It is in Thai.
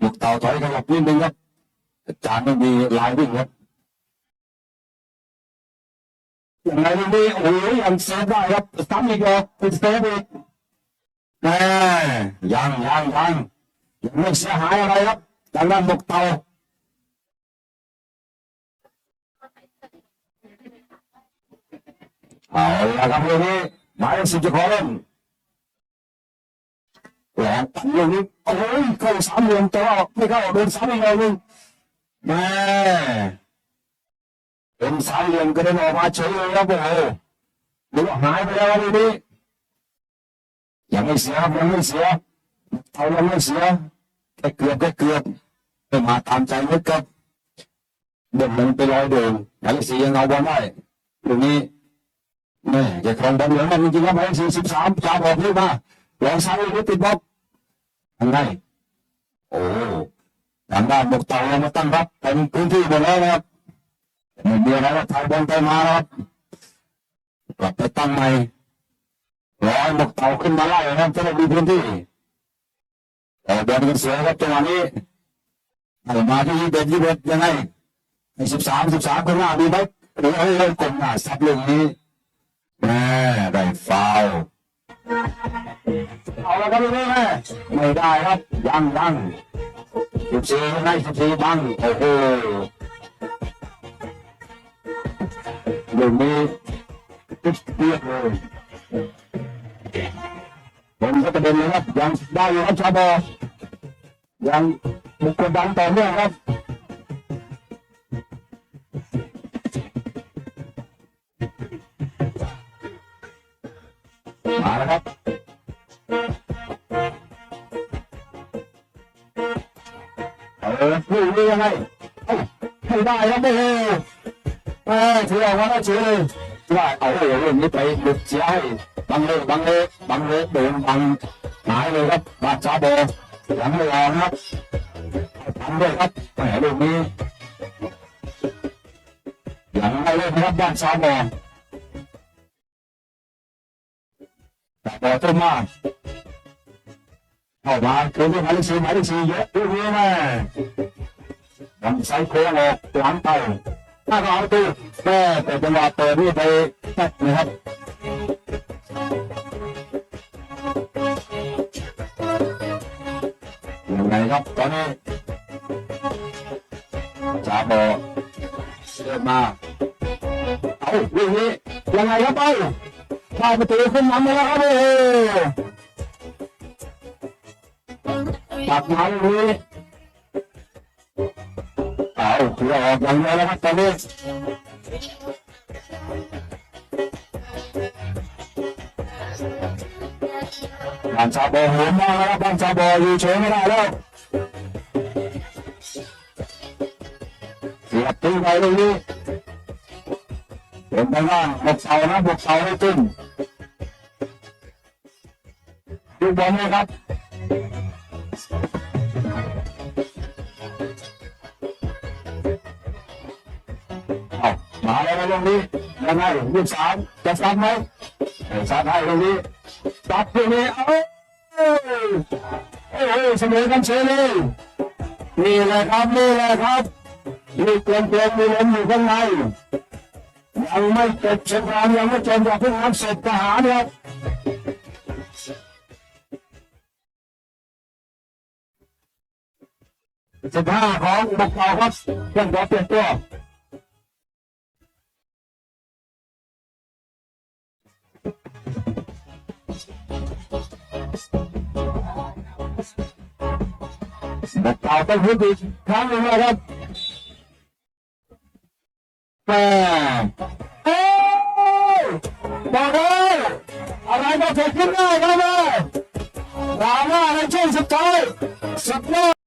บุกเต่าถอยขยับนิดนึงครับอาจารย์ไม่มีลายวิ่งครับอย่างไรตรงนี้โอ้ยยังเซฟได้ครับซ้ำอีกเหรอเป็นเซฟอีกแม่ยังยังยังยังไม่เสียหายอะไรครับดังนั้นบุกเต่าเอาละครับเรื่องนี้หมายเลขสิบจะขอเล่นแหลมตั้งอย่างนี้โอ้ยเข้าสามเหลี่ยมแต่ว่าไม่เข้าโดนสามอีกแล้วนึงแม่เป็นสามเหลี่ยมก็เดินออกมาเฉยเลยครับโอ้โหหรือว่าหายไปแล้วทีนี้ยังไม่เสียยังไม่เสียเอายังไม่เสียแค่เกือบแค่เกือบไม่มาตามใจนึกครับเดินมันไปลอยเดิมหมายเลขสี่ยังเอาบอลได้ตรงนี้แม่จะครองบอลเหลืองมันจริงๆครับหมายเลขสี่สิบสามจ่าบอกนี่มาลองซ้ายหรือติดบล็อก ทางไงโอ้ทางด้านบกเต่ามาตั้งรับเต็มพื้นที่หมดแล้วนะครับไม่มีอะไรแล้วไทยบอลไปมาครับกลับไปตั้งใหม่ร้อยบกเต่าขึ้นมาไล่นะครับจะได้มีพื้นที่แต่บอลกันเสียครับจังหวะนี้ให้มาที่ยี่สิบเอ็ดยี่สิบเอ็ดยังไงให้สิบสามสิบสามข้างหน้าดีไหมหรือเอาเล่นกลมหน้าซับเรื่องนี้แม่ได้ฟาวล์เอาละครับพี่แม่ไม่ได้ครับ ยังยังสิบสี่ยังไงสิบสี่บังโอ้โหเรื่องนี้ติดเปียกเลยผมก็ประเด็นเลยครับ ยังได้อยู่ครับชาบอยังบุกกดดันต่อเนื่องครับมาแล้วครับ ออพูดได้ยังไงให้ได้ครับโอ้โหเออถือออกมาแล้วเฉยเลยว่าเอาโอ้เรื่องนี้ไปหลุดเสียให้บังเลยบังเลยบังเลยโดนบังหายเลยครับบาดจาโบหลังไม่ออกครับทำด้วยครับแหมลูกนี้หลังไม่เลยนครับบ้านชาโบแต่บอต้นมาก เข้ามาคืนที่หมายเลขสี่หมายเลขสี่เยอะดูนี้แม่ลำไส้โค้งออกหลังไปถ้าเราเอาตู้แม่แต่จังหวะเปิดนี่ไปแป๊บนะครับยังไงครับตอนนี้จ่าบอเดินมาเอาวิ่งนี้ยังไงครับไปเข้าประตูขึ้นนำมาแล้วครับโอ้ โหตัดมาตรงนี้เอาถือออกอย่างเดียวแล้วครับตอนนี้บ้านชาวบอโหมมากแล้วครับบ้านชาวบออยู่เฉยไม่ได้แล้วเสียบตีไปตรงนี้เป็นไปว่าบกเสานะบกเสาให้ตึ้งดูบอลนะครับ มาแล้วนะตรงนี้ยังไงยี่สามจะซัดไหมไม่ซัดให้ตรงนี้ซัดตรงนี้เอาโอ้โหเสมอกันเฉยเลยนี่แหละครับนี่แหละครับลูกกลมๆมีลมอยู่ข้างในยังไม่จบสงครามยังไม่จบอย่าเพิ่งรับเสร็จทหารครับ สิบห้าของบุกเก่าครับเครื่องตัวเปลี่ยนตัวบุกเก่าต้องพื้นอีกครั้งหนึ่งนะครับแม่เอ้ยบอกเลยอะไรก็เกิดขึ้นได้ครับแม่ดราม่าในช่วงสุดท้ายสุดยอด